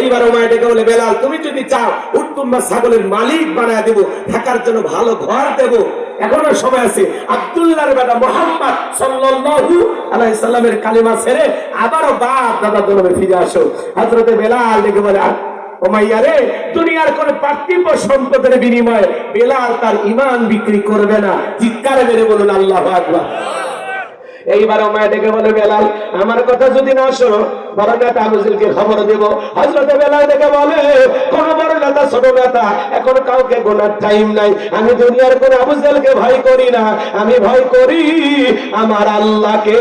এইবার ওমায় ডেকে বলে, বেলাল, তুমি যদি চাও উত্তম বা ছাগলের মালিক বানায় দেবো, থাকার জন্য ভালো ঘর দেবো। এখনও সময় আছে। আব্দুল্লাহর বেটা মোহাম্মদ সাল্লাল্লাহু আলাইহি সাল্লামের কালিমা ছেড়ে আবারও বাপ দাদা দরবে ফিরে আসো। হযরতে বেলাল ডেকে বলে ওমাইয়া রে, দুনিয়ার কোন পার্থিব সম্পদের বিনিময়ে বেলাল তার ইমান বিক্রি করবে না। চিৎকার মেরে বলুন, আল্লাহ আকবার। এইবার ওমায় ডেকে বলে, বেলাল, আমার কথা যদি না শোনো বড় নেতা আবুজিলকে খবর দেব। হজরতে বেলাল ডেকে বলে, কোন বড় নেতা, ছোট নেতা, এখন কাউকে গোনার টাইম নাই। আমি দুনিয়ার কোন আবুজালকে ভয় করি না। আমি ভয় করি আমার আল্লাহকে।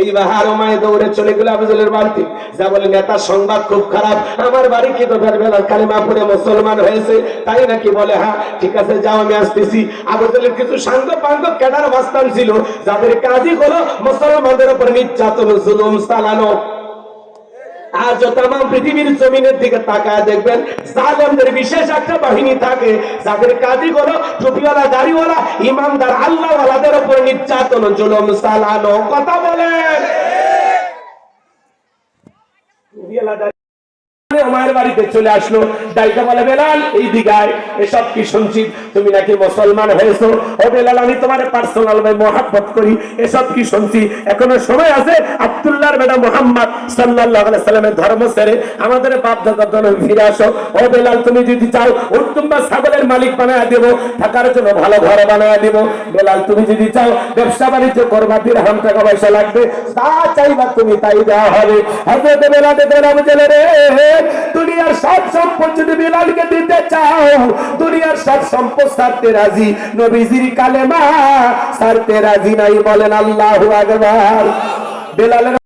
এই বাহার মায়ে দৌড়ে চলে গেল আফজলের বাড়িতে। যা বলে, নেতার সংবাদ খুব খারাপ। আমার বাড়ি কি তো বেলা কালিমা পড়ে মুসলমান হয়েছে? তাই নাকি বলে হ্যাঁ ঠিক আছে, যাও, আমি আসতেছি। আবুজলের কিছু সাঙ্গ পাঙ্গ ক্যাডার বাস্তান ছিল। যাদের কাজই হলো মুসলমানদের উপর নির্যাতন, জুলুম চালানো। আজ তাম পৃথিবীর জমিনের দিকে তাকায় দেখবেন, জালেমদের বিশেষ একটা বাহিনী থাকে, যাদের কাজই হলো টুপিওয়ালা, দাড়িওয়ালা, ইমানদার, আল্লাহওয়ালাদের উপর নির্যাতন, জুলুম সালানো কথা বলেন টুপিওয়ালা দাড়ি- তুমি আমাদের ফিরে আসো। ও বেলাল, তুমি যদি চাও, উত্তম ছাগলের মালিক বানায় দেব, থাকার জন্য ভালো ঘর বানায় দেব। বেলাল, তুমি যদি চাও ব্যবসা বাণিজ্য করবা দিরহাম টাকা পয়সা লাগবে। তা চাইবা তুমি তাই দেওয়া হবে। হজরত বেলাল জেলে রে দুনিয়ার সব সম্পদ যদি বেলালকে দিতে চাও, দুনিয়ার সব সম্পদ সারতে রাজি। নবীজির কালেমা সারতে রাজি নাই বলেন আল্লাহু আকবার। বেলালের